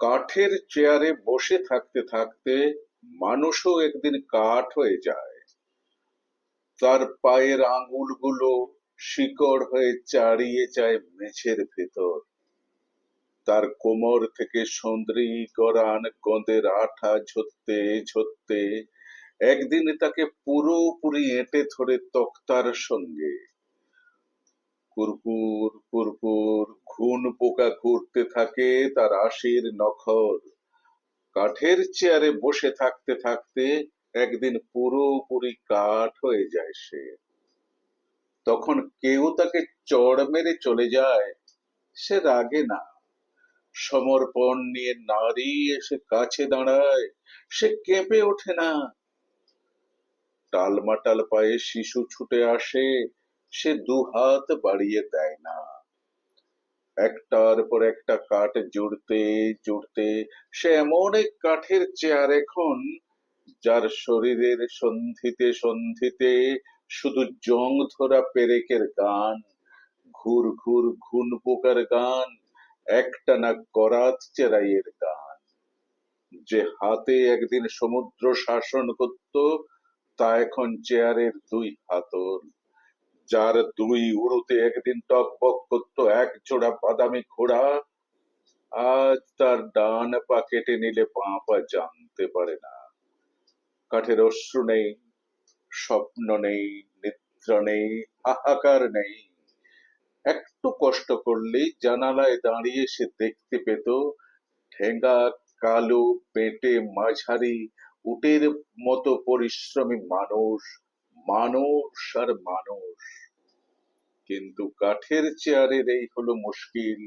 কাঠের চেয়ারে বসে থাকতে থাকতে মানুষও একদিন কাঠ হয়ে যায়। তার পায়ের আঙুলগুলো শিকড় হয়ে চাড়িয়ে যায় মেঝের ভেতর। তার কোমর থেকে সন্দ্রি গরান গঁদের আঠা ঝরতে ঝরতে একদিন তাকে পুরোপুরি এঁটে ধরে তক্তার সঙ্গে। কুরকুর কুরকুর থাকে তার আশির নখর। কাঠের চেয়ারে বসে থাকতে থাকতে একদিন পুরোপুরি কাঠ হয়ে যায় সে। তখন কেউ তাকে চড় মেরে চলে যায়, সে রাগে না। সমর্পণ নিয়ে নারী এসে কাছে দাঁড়ায়, সে কেঁপে ওঠে না। টালমাটাল পায়ে শিশু ছুটে আসে, সে দুহাত বাড়িয়ে দেয় না। একটার পর একটা কাঠ জুড়তে জুড়তে, সে এমন এক কাঠের চেয়ার এখন, যার শরীরের সন্ধিতে সন্ধিতে শুধু জং ধরা পেরেকের গান, ঘুর ঘুর, ঘুন পোকার গান, একটানা করাত চেরাইয়ের গান। যে হাতে একদিন সমুদ্র শাসন করত, তা এখন চেয়ারের দুই হাতল। যার দুই উড়োতে একদিন টকবক করতো এক জোড়া বাদামি ঘোড়া। আজ তার ডান পা কেটে নিলে বাঁ পা জানতে পারে না। কাঠের অশ্রু নেই, স্বপ্ন নেই, নিদ্রা নেই, হাহাকার নেই। একটু কষ্ট করলেই জানালায় দাঁড়িয়ে সে দেখতে পেত ঠেঙ্গা, কালো পেটে মাঝারি, উটের মতো পরিশ্রমী মানুষ মানুষ আর মানুষ কিন্তু কাঠের চেয়ারের এই হলো মুশকিল।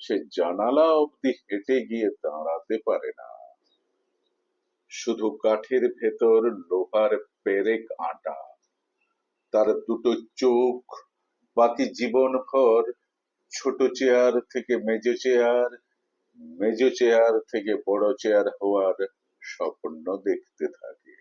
সে জানালা অবধি হেঁটে গিয়ে দাঁড়াতে পারে না। শুধু কাঠের ভেতর লোহার পেরেক আটা। তার দুটো চোখ, বাকি জীবনভর ছোট চেয়ার থেকে মেজ চেয়ার মেজ চেয়ার থেকে বড় চেয়ার হওয়ার স্বপ্ন দেখতে থাকে।